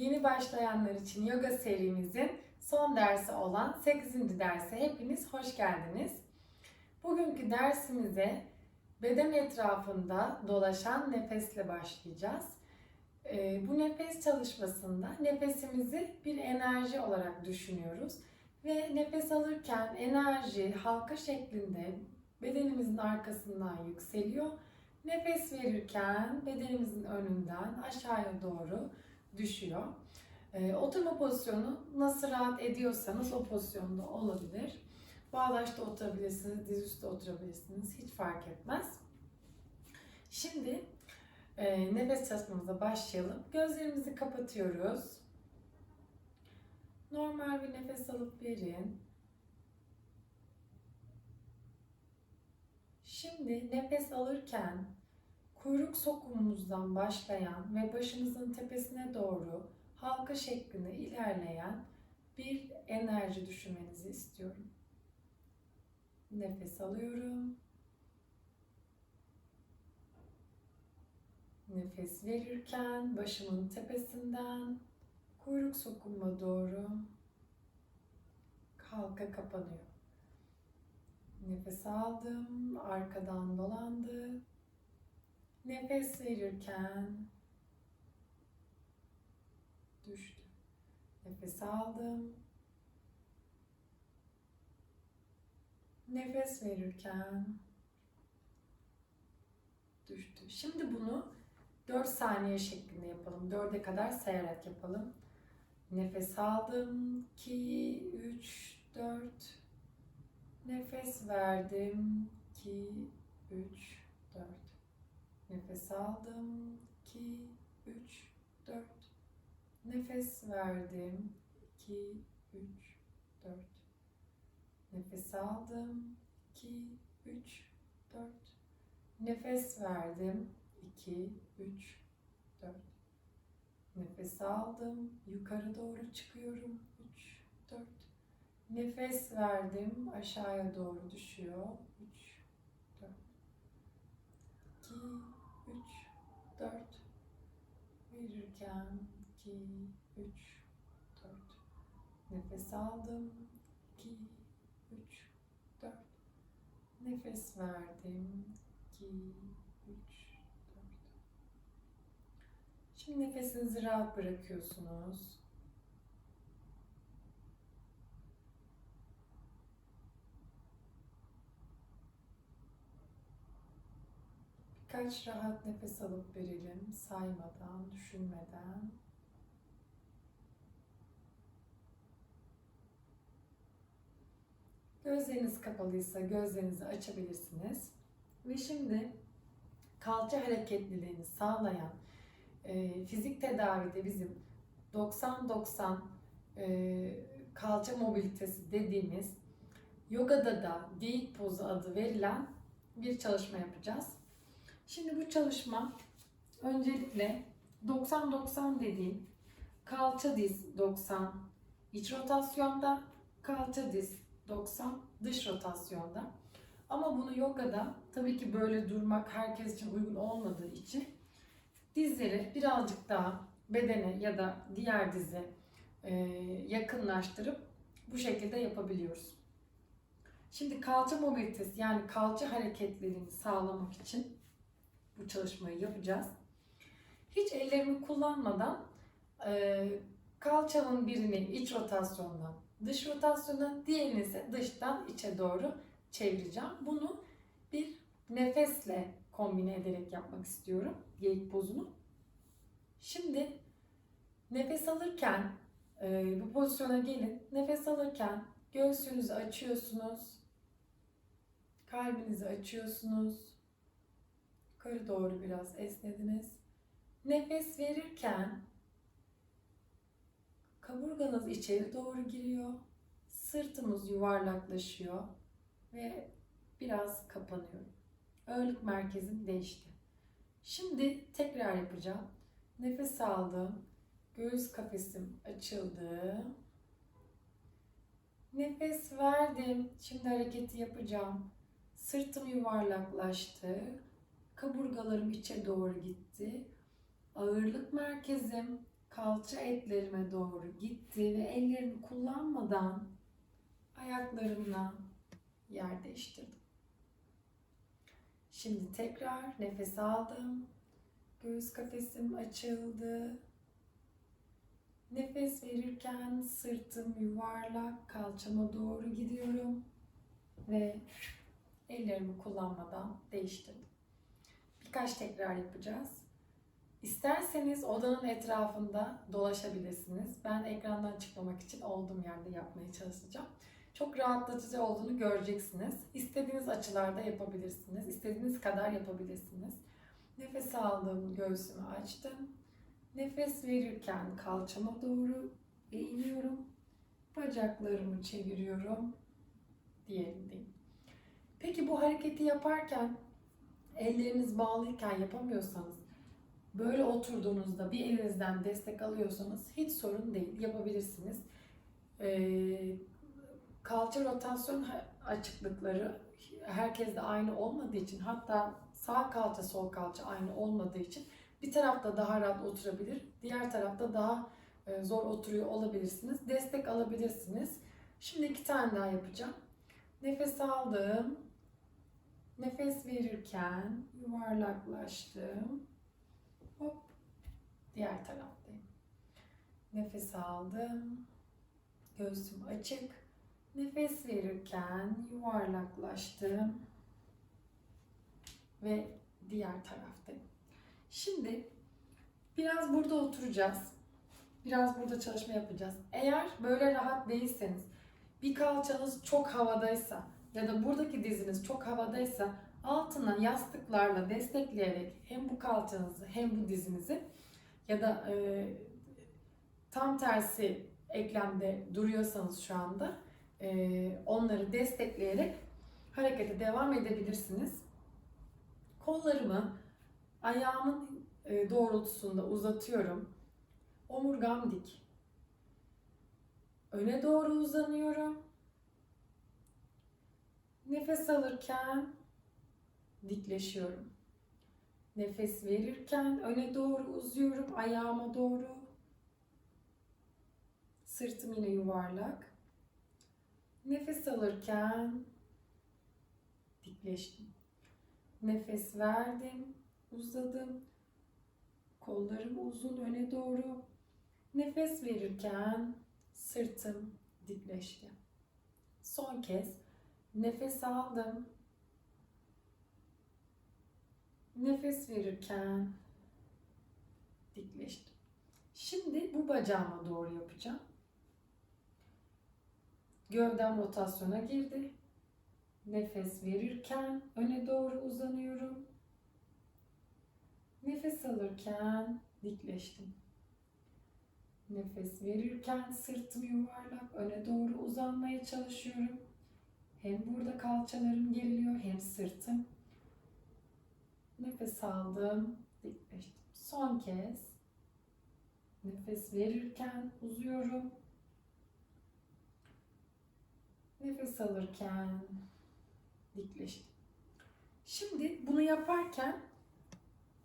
Yeni başlayanlar için yoga serimizin son dersi olan 8. derse hepiniz hoş geldiniz. Bugünkü dersimize beden etrafında dolaşan nefesle başlayacağız. Ee, bu nefes çalışmasında nefesimizi bir enerji olarak düşünüyoruz ve nefes alırken enerji halka şeklinde bedenimizin arkasından yükseliyor. Nefes verirken bedenimizin önünden aşağıya doğru düşüyor. Ee, oturma pozisyonu nasıl rahat ediyorsanız o pozisyonda olabilir. Bağdaşta oturabilirsiniz, dizüstü oturabilirsiniz. Hiç fark etmez. Şimdi e, nefes çalışmamıza başlayalım. Gözlerimizi kapatıyoruz. Normal bir nefes alıp verin. Şimdi nefes alırken kuyruk sokumumuzdan başlayan ve başımızın tepesine doğru halka şeklinde ilerleyen bir enerji düşünmenizi istiyorum. Nefes alıyorum. Nefes verirken başımın tepesinden kuyruk sokumuma doğru halka kapanıyor. Nefes aldım, arkadan dolandı. Nefes verirken düştü. Nefes aldım. Nefes verirken düştü. Şimdi bunu 4 saniye şeklinde yapalım. 4'e kadar sayarak yapalım. Nefes aldım. 2, 3, 4. Nefes verdim. 2, 3, 4. Nefes aldım. 2, 3, 4. Nefes verdim. 2, 3, 4. Nefes aldım. 2, 3, 4. Nefes verdim. 2, 3, 4. Nefes aldım. Yukarı doğru çıkıyorum. 3, 4. Nefes verdim. Aşağıya doğru düşüyor. 3, 4. 2, 3, 4. Verirken 2, 3, 4. Nefes aldım. 2, 3, 4. Nefes verdim. 2, 3, 4. Şimdi nefesinizi rahat bırakıyorsunuz. Birkaç rahat nefes alıp verelim saymadan, düşünmeden. Gözleriniz kapalıysa gözlerinizi açabilirsiniz. Ve şimdi kalça hareketliliğini sağlayan e, fizik tedavide bizim 90-90 e, kalça mobilitesi dediğimiz yogada da geyik pozu adı verilen bir çalışma yapacağız. Şimdi bu çalışma öncelikle 90-90 dediğim kalça diz 90 iç rotasyonda, kalça diz 90 dış rotasyonda. Ama bunu yogada tabii ki böyle durmak herkes için uygun olmadığı için dizleri birazcık daha bedene ya da diğer dize e, yakınlaştırıp bu şekilde yapabiliyoruz. Şimdi kalça mobilitesi yani kalça hareketlerini sağlamak için bu çalışmayı yapacağız. Hiç ellerimi kullanmadan e, kalçanın birini iç rotasyondan dış rotasyona, diğerini ise dıştan içe doğru çevireceğim. Bunu bir nefesle kombine ederek yapmak istiyorum. Geyik pozunu. Şimdi nefes alırken e, bu pozisyona gelin. Nefes alırken göğsünüzü açıyorsunuz. Kalbinizi açıyorsunuz. Yukarı doğru biraz esnediniz. Nefes verirken kaburganız içeri doğru giriyor. Sırtımız yuvarlaklaşıyor ve biraz kapanıyor. Ağırlık merkezim değişti. Şimdi tekrar yapacağım. Nefes aldım. Göğüs kafesim açıldı. Nefes verdim. Şimdi hareketi yapacağım. Sırtım yuvarlaklaştı. Kaburgalarım içe doğru gitti. Ağırlık merkezim kalça etlerime doğru gitti ve ellerimi kullanmadan ayaklarımla yer değiştirdim. Şimdi tekrar nefes aldım. Göğüs kafesim açıldı. Nefes verirken sırtım yuvarlak, kalçama doğru gidiyorum ve ellerimi kullanmadan değiştirdim. Birkaç tekrar yapacağız. İsterseniz odanın etrafında dolaşabilirsiniz. Ben ekrandan çıkmamak için olduğum yerde yapmaya çalışacağım. Çok rahatlatıcı olduğunu göreceksiniz. İstediğiniz açılarda yapabilirsiniz. İstediğiniz kadar yapabilirsiniz. Nefes aldım, göğsümü açtım. Nefes verirken kalçama doğru eğiliyorum. Bacaklarımı çeviriyorum. Diğerindeyim. Peki bu hareketi yaparken elleriniz bağlıyken yapamıyorsanız böyle oturduğunuzda bir elinizden destek alıyorsanız hiç sorun değil yapabilirsiniz. Ee, kalça rotasyon açıklıkları herkes de aynı olmadığı için hatta sağ kalça sol kalça aynı olmadığı için bir tarafta daha rahat oturabilir, diğer tarafta daha e, zor oturuyor olabilirsiniz. Destek alabilirsiniz. Şimdi iki tane daha yapacağım. Nefes aldım. Nefes verirken yuvarlaklaştım. Hop. Diğer taraftayım. Nefes aldım. Göğsüm açık. Nefes verirken yuvarlaklaştım. Ve diğer taraftayım. Şimdi biraz burada oturacağız. Biraz burada çalışma yapacağız. Eğer böyle rahat değilseniz, bir kalçanız çok havadaysa ya da buradaki diziniz çok havadaysa altına yastıklarla destekleyerek hem bu kalçanızı hem bu dizinizi ya da e, tam tersi eklemde duruyorsanız şu anda e, onları destekleyerek harekete devam edebilirsiniz. Kollarımı ayağımın e, doğrultusunda uzatıyorum. Omurgam dik. Öne doğru uzanıyorum. Nefes alırken dikleşiyorum. Nefes verirken öne doğru uzuyorum, ayağıma doğru. Sırtım yine yuvarlak. Nefes alırken dikleştim. Nefes verdim, uzadım. Kollarım uzun öne doğru. Nefes verirken sırtım dikleşti. Son kez nefes aldım. Nefes verirken dikleştim. Şimdi bu bacağıma doğru yapacağım. Gövdem rotasyona girdi. Nefes verirken öne doğru uzanıyorum. Nefes alırken dikleştim. Nefes verirken sırtım yuvarlak öne doğru uzanmaya çalışıyorum. Hem burada kalçalarım geriliyor hem sırtım. Nefes aldım, dikleştim. Son kez nefes verirken uzuyorum. Nefes alırken dikleştim. Şimdi bunu yaparken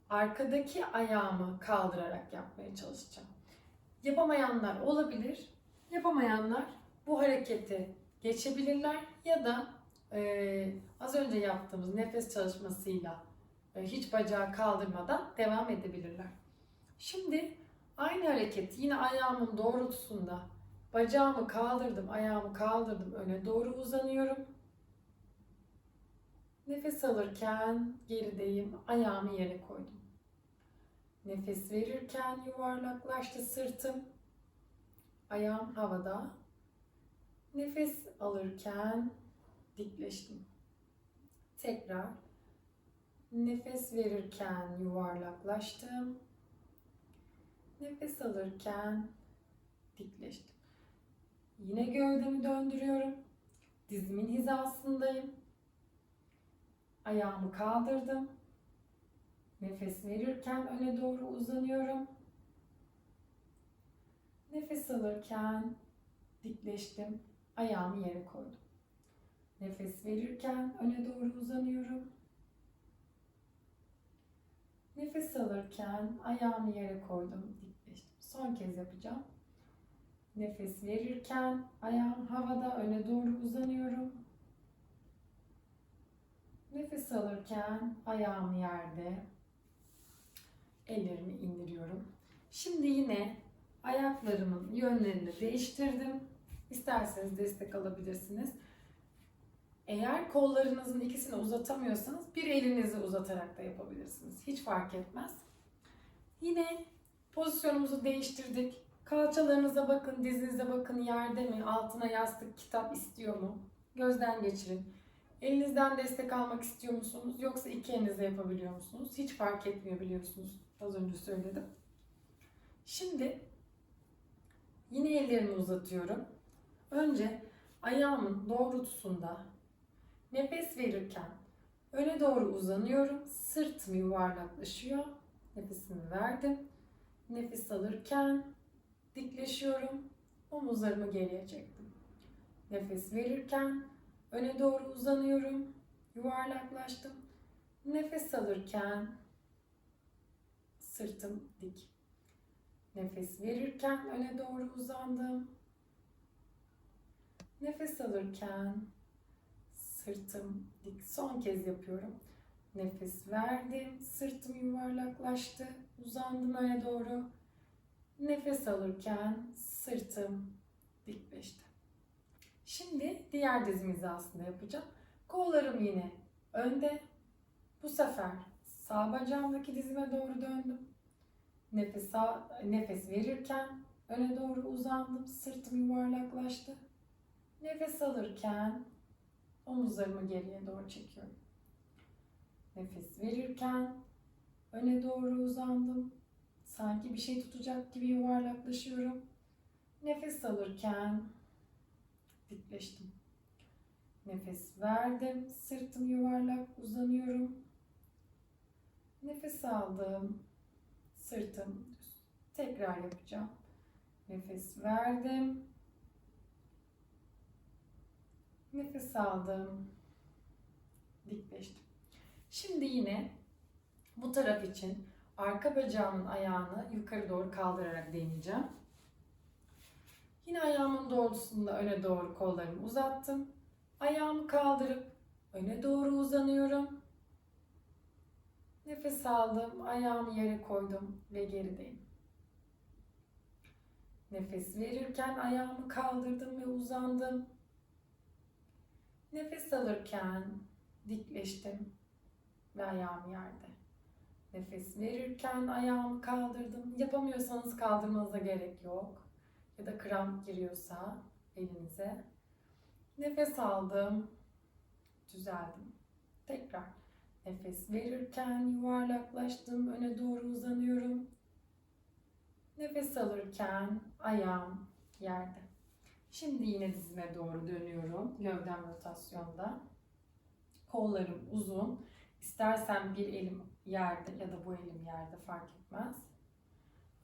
arkadaki ayağımı kaldırarak yapmaya çalışacağım. Yapamayanlar olabilir. Yapamayanlar bu hareketi geçebilirler ya da e, az önce yaptığımız nefes çalışmasıyla e, hiç bacağı kaldırmadan devam edebilirler. Şimdi aynı hareket yine ayağımın doğrultusunda bacağımı kaldırdım, ayağımı kaldırdım, öne doğru uzanıyorum. Nefes alırken gerideyim, ayağımı yere koydum. Nefes verirken yuvarlaklaştı sırtım. Ayağım havada. Nefes alırken dikleştim. Tekrar nefes verirken yuvarlaklaştım. Nefes alırken dikleştim. Yine gövdemi döndürüyorum. Dizimin hizasındayım. Ayağımı kaldırdım. Nefes verirken öne doğru uzanıyorum. Nefes alırken dikleştim. Ayağımı yere koydum. Nefes verirken öne doğru uzanıyorum. Nefes alırken ayağımı yere koydum, dikleştim. Son kez yapacağım. Nefes verirken ayağım havada öne doğru uzanıyorum. Nefes alırken ayağım yerde. Ellerimi indiriyorum. Şimdi yine ayaklarımın yönlerini değiştirdim. İsterseniz destek alabilirsiniz. Eğer kollarınızın ikisini uzatamıyorsanız bir elinizi uzatarak da yapabilirsiniz. Hiç fark etmez. Yine pozisyonumuzu değiştirdik. Kalçalarınıza bakın, dizinize bakın yerde mi, altına yastık, kitap istiyor mu? Gözden geçirin. Elinizden destek almak istiyor musunuz? Yoksa iki elinizle yapabiliyor musunuz? Hiç fark etmiyor biliyorsunuz. Az önce söyledim. Şimdi yine ellerimi uzatıyorum. Önce ayağımın doğrultusunda nefes verirken öne doğru uzanıyorum. Sırtım yuvarlaklaşıyor. Nefesimi verdim. Nefes alırken dikleşiyorum. Omuzlarımı geriye çektim. Nefes verirken öne doğru uzanıyorum. Yuvarlaklaştım. Nefes alırken sırtım dik. Nefes verirken öne doğru uzandım. Nefes alırken sırtım dik. Son kez yapıyorum. Nefes verdim. Sırtım yuvarlaklaştı. Uzandım öne doğru. Nefes alırken sırtım dikleşti. Şimdi diğer dizim hizasında yapacağım. Kollarım yine önde. Bu sefer sağ bacağımdaki dizime doğru döndüm. Nefes, nefes verirken öne doğru uzandım. Sırtım yuvarlaklaştı. Nefes alırken omuzlarımı geriye doğru çekiyorum. Nefes verirken öne doğru uzandım. Sanki bir şey tutacak gibi yuvarlaklaşıyorum. Nefes alırken dikleştim. Nefes verdim. Sırtım yuvarlak uzanıyorum. Nefes aldım. Sırtım. Tekrar yapacağım. Nefes verdim. Nefes aldım. Dikleştim. Şimdi yine bu taraf için arka bacağımın ayağını yukarı doğru kaldırarak deneyeceğim. Yine ayağımın doğrultusunda öne doğru kollarımı uzattım. Ayağımı kaldırıp öne doğru uzanıyorum. Nefes aldım, ayağımı yere koydum ve gerideyim. Nefes verirken ayağımı kaldırdım ve uzandım. Nefes alırken dikleştim ve ayağım yerde. Nefes verirken ayağımı kaldırdım. Yapamıyorsanız kaldırmanıza gerek yok. Ya da kramp giriyorsa elinize. Nefes aldım. Düzeldim. Tekrar. Nefes verirken yuvarlaklaştım. Öne doğru uzanıyorum. Nefes alırken ayağım yerde. Şimdi yine dizime doğru dönüyorum. Gövdem rotasyonda. Kollarım uzun. İstersen bir elim yerde ya da bu elim yerde fark etmez.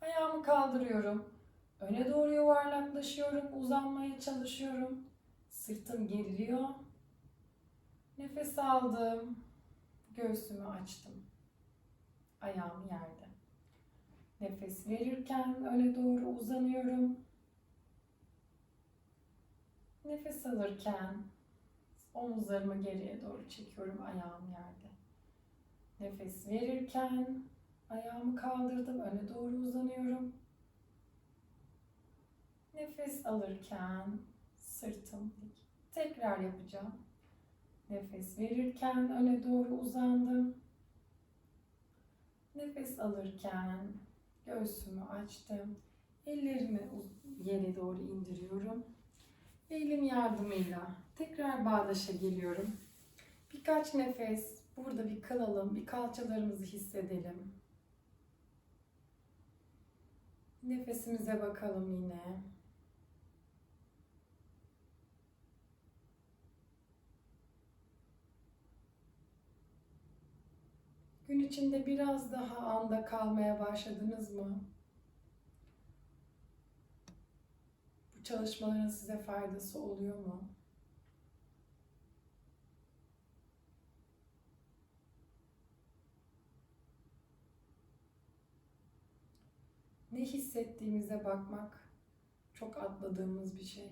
Ayağımı kaldırıyorum. Öne doğru yuvarlaklaşıyorum. Uzanmaya çalışıyorum. Sırtım geriliyor. Nefes aldım. Göğsümü açtım. Ayağım yerde. Nefes verirken öne doğru uzanıyorum. Nefes alırken omuzlarımı geriye doğru çekiyorum. Ayağım yerde. Nefes verirken ayağımı kaldırdım. Öne doğru uzanıyorum. Nefes alırken sırtım dik. Tekrar yapacağım. Nefes verirken öne doğru uzandım. Nefes alırken göğsümü açtım. Ellerimi yere doğru indiriyorum. Elim yardımıyla tekrar bağdaşa geliyorum. Birkaç nefes burada bir kalalım, bir kalçalarımızı hissedelim. Nefesimize bakalım yine. Gün içinde biraz daha anda kalmaya başladınız mı? Bu çalışmaların size faydası oluyor mu? Ne hissettiğimize bakmak çok atladığımız bir şey.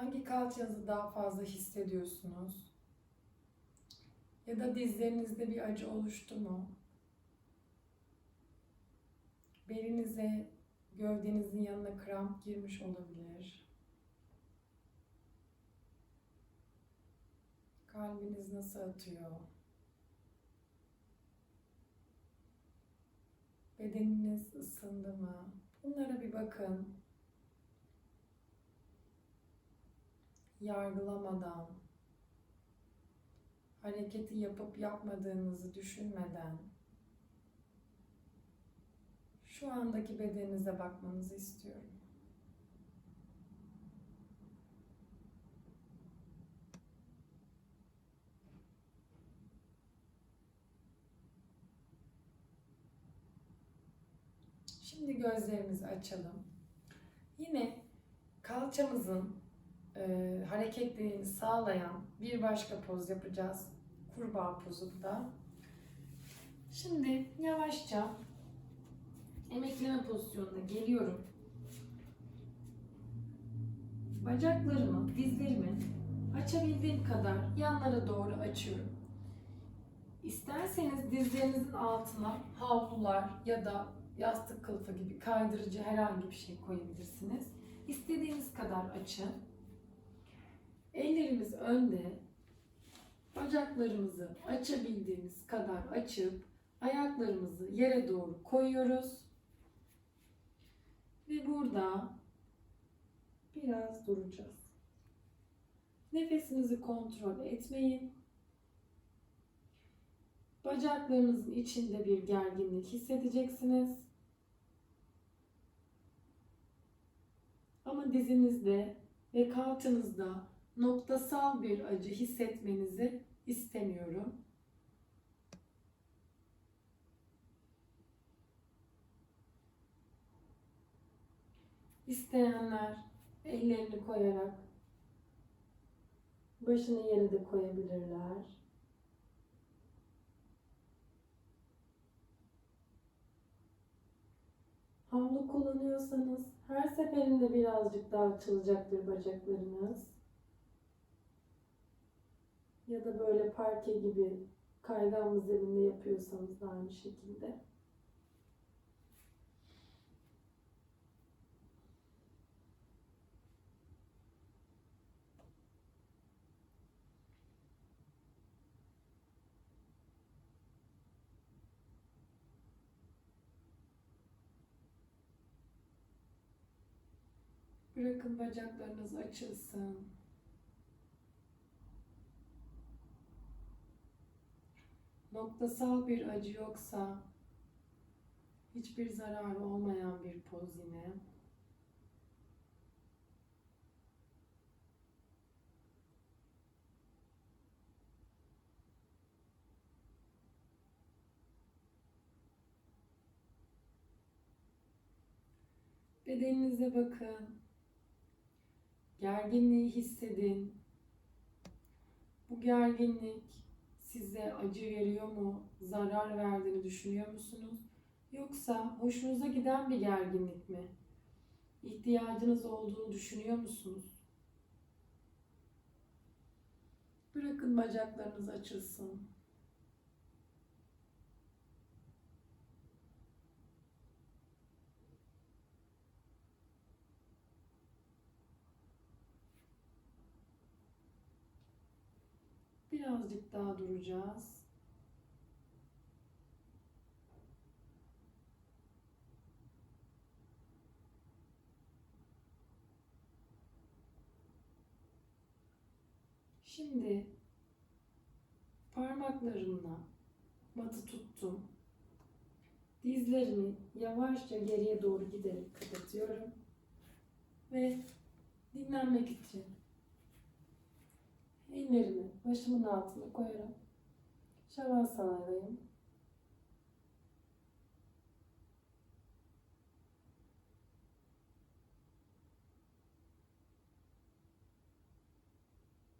Hangi kalçanızı daha fazla hissediyorsunuz? Ya da dizlerinizde bir acı oluştu mu? Belinize, gövdenizin yanına kramp girmiş olabilir. Kalbiniz nasıl atıyor? Bedeniniz ısındı mı? Bunlara bir bakın. Yargılamadan, hareketi yapıp yapmadığınızı düşünmeden şu andaki bedeninize bakmanızı istiyorum. Şimdi gözlerimizi açalım. Yine kalçamızın e, hareketliliğini sağlayan bir başka poz yapacağız. Kurbağa pozunda. Şimdi yavaşça emekleme pozisyonuna geliyorum. Bacaklarımı, dizlerimi açabildiğim kadar yanlara doğru açıyorum. İsterseniz dizlerinizin altına havlular ya da yastık kılıfı gibi kaydırıcı herhangi bir şey koyabilirsiniz. İstediğiniz kadar açın. Ellerimiz önde. Bacaklarımızı açabildiğimiz kadar açıp ayaklarımızı yere doğru koyuyoruz. Ve burada biraz duracağız. Nefesinizi kontrol etmeyin. Bacaklarınızın içinde bir gerginlik hissedeceksiniz. Ama dizinizde ve kalçanızda noktasal bir acı hissetmenizi istemiyorum. İsteyenler ellerini koyarak başını yere de koyabilirler. Havlu kullanıyorsanız her seferinde birazcık daha açılacaktır bacaklarınız. Ya da böyle parke gibi kaygan zeminde yapıyorsanız da aynı şekilde. Bırakın bacaklarınız açılsın. Noktasal bir acı yoksa hiçbir zararı olmayan bir poz yine. Bedeninize bakın. Gerginliği hissedin. Bu gerginlik size acı veriyor mu? Zarar verdiğini düşünüyor musunuz? Yoksa hoşunuza giden bir gerginlik mi? İhtiyacınız olduğunu düşünüyor musunuz? Bırakın bacaklarınız açılsın. Birazcık daha duracağız. Şimdi parmaklarımla matı tuttum. Dizlerimi yavaşça geriye doğru giderek kapatıyorum. Ve dinlenmek için ellerimi başımın altına koyarım. Şavasana'dayım.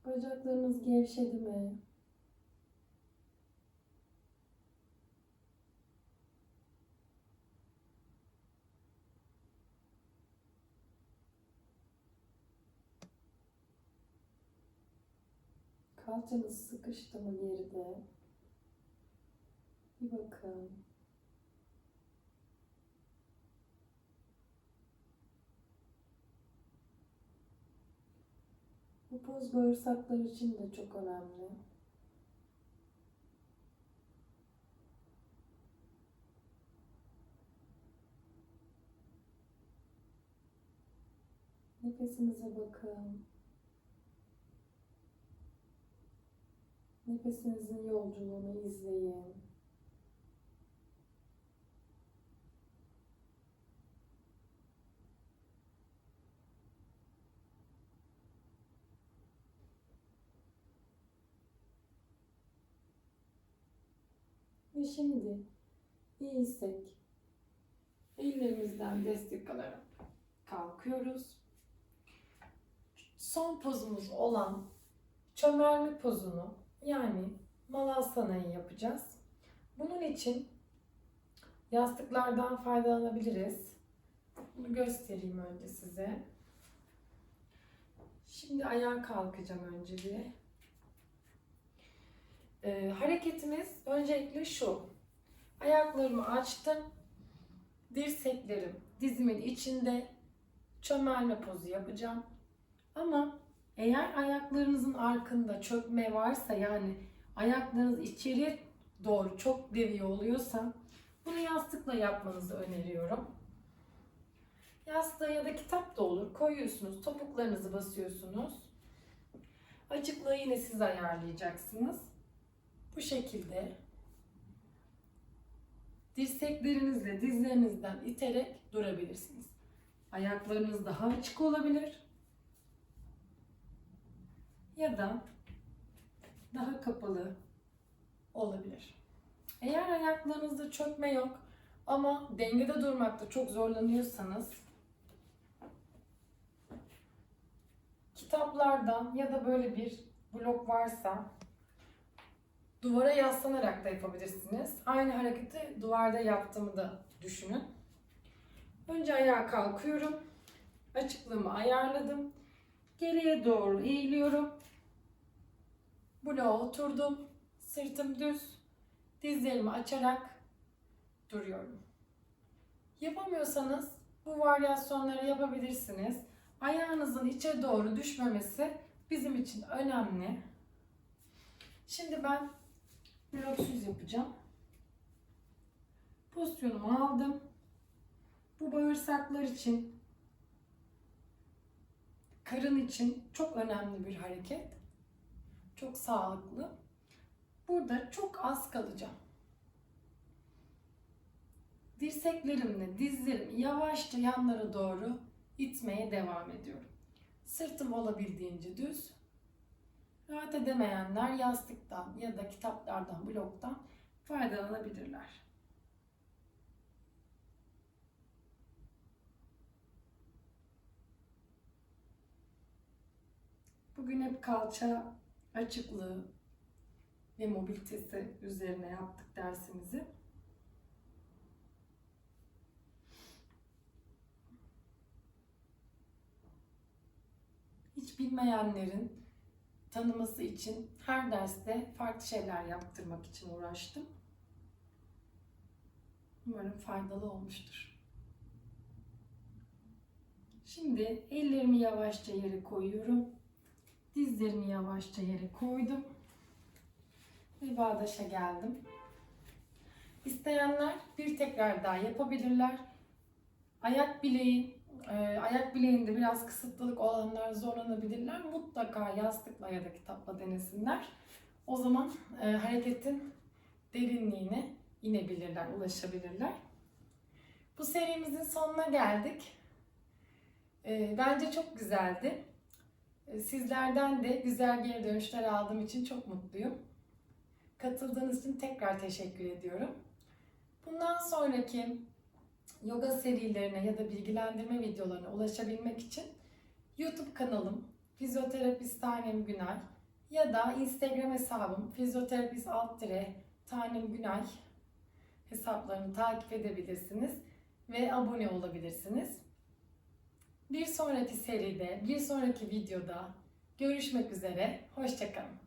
Bacaklarınız gevşedi mi? Kalçanız sıkıştı mı geride? Bir bakın. Bu poz bağırsaklar için de çok önemli. Nefesinize bakın. Nefesinizin yolculuğunu izleyin. Ve şimdi iyiysek ellerimizden destek alarak kalkıyoruz. Son pozumuz olan çömelme pozunu yani malasanayı yapacağız. Bunun için yastıklardan faydalanabiliriz. Bunu göstereyim önce size. Şimdi ayağa kalkacağım önce. Ee, hareketimiz öncelikle şu. Ayaklarımı açtım. Dirseklerim dizimin içinde çömelme pozu yapacağım. Ama eğer ayaklarınızın arkında çökme varsa yani ayaklarınız içeri doğru çok deviye oluyorsa bunu yastıkla yapmanızı öneriyorum. Yastığa ya da kitap da olur. Koyuyorsunuz, topuklarınızı basıyorsunuz. Açıklığı yine siz ayarlayacaksınız. Bu şekilde dirseklerinizle dizlerinizden iterek durabilirsiniz. Ayaklarınız daha açık olabilir. Ya da daha kapalı olabilir. Eğer ayaklarınızda çökme yok ama dengede durmakta çok zorlanıyorsanız kitaplardan ya da böyle bir blok varsa duvara yaslanarak da yapabilirsiniz. Aynı hareketi duvarda yaptığımı da düşünün. Önce ayağa kalkıyorum. Açıklığımı ayarladım. Geriye doğru eğiliyorum. Bloğa oturdum. Sırtım düz. Dizlerimi açarak duruyorum. Yapamıyorsanız bu varyasyonları yapabilirsiniz. Ayağınızın içe doğru düşmemesi bizim için önemli. Şimdi ben bloksuz yapacağım. Pozisyonumu aldım. Bu bağırsaklar için, karın için çok önemli bir hareket. Çok sağlıklı. Burada çok az kalacağım. Dirseklerimle dizlerimi yavaşça yanlara doğru itmeye devam ediyorum. Sırtım olabildiğince düz. Rahat edemeyenler yastıktan ya da kitaplardan, bloktan faydalanabilirler. Bugün hep kalça açıklığı ve mobilitesi üzerine yaptık dersimizi. Hiç bilmeyenlerin tanıması için her derste farklı şeyler yaptırmak için uğraştım. Umarım faydalı olmuştur. Şimdi ellerimi yavaşça yere koyuyorum. Dizlerimi yavaşça yere koydum. Ve bağdaşa geldim. İsteyenler bir tekrar daha yapabilirler. Ayak bileği, e, ayak bileğinde biraz kısıtlılık olanlar zorlanabilirler. Mutlaka yastıkla ya da kitapla denesinler. O zaman e, hareketin derinliğine inebilirler, ulaşabilirler. Bu serimizin sonuna geldik. E, bence çok güzeldi. Sizlerden de güzel geri dönüşler aldığım için çok mutluyum. Katıldığınız için tekrar teşekkür ediyorum. Bundan sonraki yoga serilerine ya da bilgilendirme videolarına ulaşabilmek için YouTube kanalım Fizyoterapist Tanem Günay Ya da Instagram hesabım fizyoterapist alt dire tanem günay hesaplarını takip edebilirsiniz ve abone olabilirsiniz. Bir sonraki seride, bir sonraki videoda görüşmek üzere. Hoşçakalın.